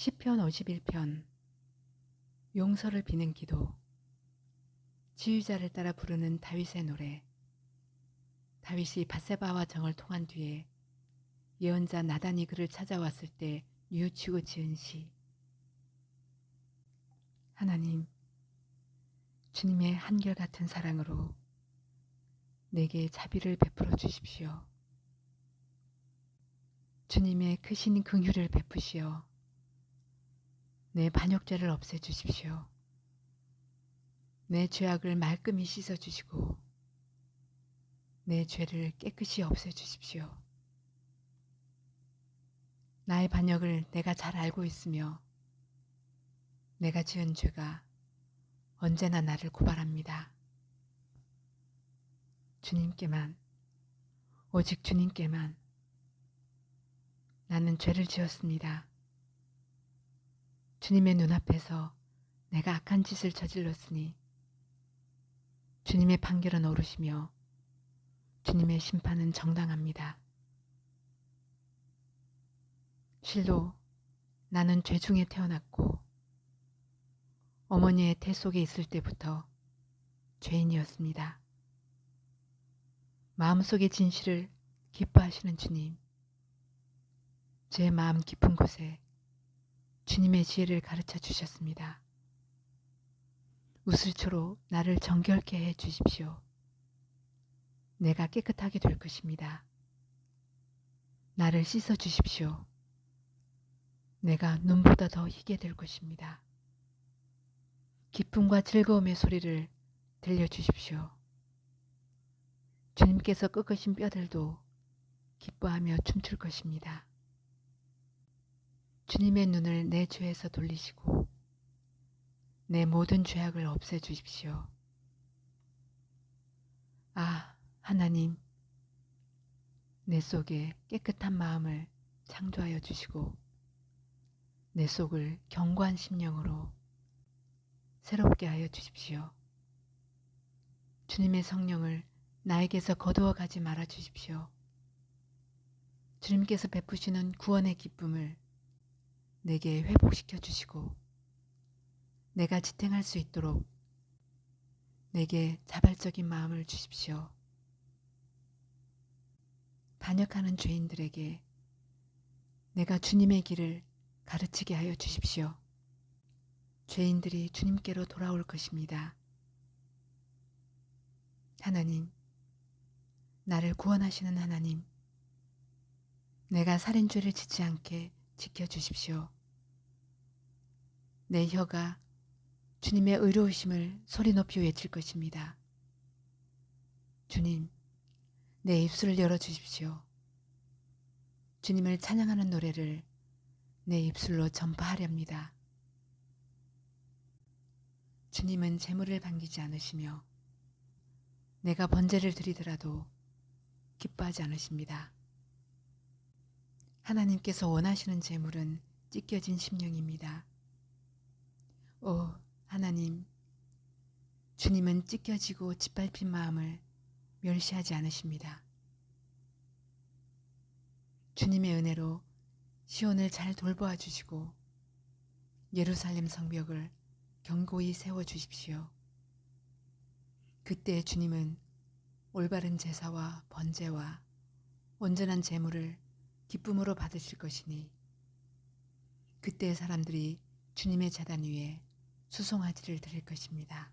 시편 51편. 용서를 비는 기도. 지휘자를 따라 부르는 다윗의 노래. 다윗이 바세바와 정을 통한 뒤에 예언자 나단이 그를 찾아왔을 때 뉘우치고 지은 시. 하나님 주님의 한결같은 사랑으로 내게 자비를 베풀어 주십시오. 주님의 크신 긍휼을 베푸시어 내 반역죄를 없애 주십시오. 내 죄악을 말끔히 씻어 주시고 내 죄를 깨끗이 없애 주십시오. 나의 반역을 내가 잘 알고 있으며 내가 지은 죄가 언제나 나를 고발합니다. 주님께만, 오직 주님께만 나는 죄를 지었습니다. 주님의 눈앞에서 내가 악한 짓을 저질렀으니 주님의 판결은 옳으시며 주님의 심판은 정당합니다. 실로 나는 죄 중에 태어났고 어머니의 태 속에 있을 때부터 죄인이었습니다. 마음속의 진실을 기뻐하시는 주님, 제 마음 깊은 곳에 주님의 지혜를 가르쳐 주셨습니다. 우슬초로 나를 정결케 해 주십시오. 내가 깨끗하게 될 것입니다. 나를 씻어 주십시오. 내가 눈보다 더 희게 될 것입니다. 기쁨과 즐거움의 소리를 들려 주십시오. 주님께서 꺾으신 뼈들도 기뻐하며 춤출 것입니다. 주님의 눈을 내 죄에서 돌리시고 내 모든 죄악을 없애 주십시오. 아, 하나님, 내 속에 깨끗한 마음을 창조하여 주시고 내 속을 견고한 심령으로 새롭게 하여 주십시오. 주님의 성령을 나에게서 거두어 가지 말아 주십시오. 주님께서 베푸시는 구원의 기쁨을 내게 회복시켜 주시고 내가 지탱할 수 있도록 내게 자발적인 마음을 주십시오. 반역하는 죄인들에게 내가 주님의 길을 가르치게 하여 주십시오. 죄인들이 주님께로 돌아올 것입니다. 하나님, 나를 구원하시는 하나님, 내가 살인죄를 짓지 않게 지켜주십시오. 내 혀가 주님의 의로우심을 소리 높이 외칠 것입니다. 주님, 내 입술을 열어 주십시오. 주님을 찬양하는 노래를 내 입술로 전파하렵니다. 주님은 재물을 반기지 않으시며 내가 번제를 드리더라도 기뻐하지 않으십니다. 하나님께서 원하시는 재물은 찢겨진 심령입니다. 오 하나님, 주님은 찢겨지고 짓밟힌 마음을 멸시하지 않으십니다. 주님의 은혜로 시온을 잘 돌보아 주시고 예루살렘 성벽을 견고히 세워 주십시오. 그때 주님은 올바른 제사와 번제와 온전한 제물을 기쁨으로 받으실 것이니 그때 사람들이 주님의 재단 위에 수송아지를 드릴 것입니다.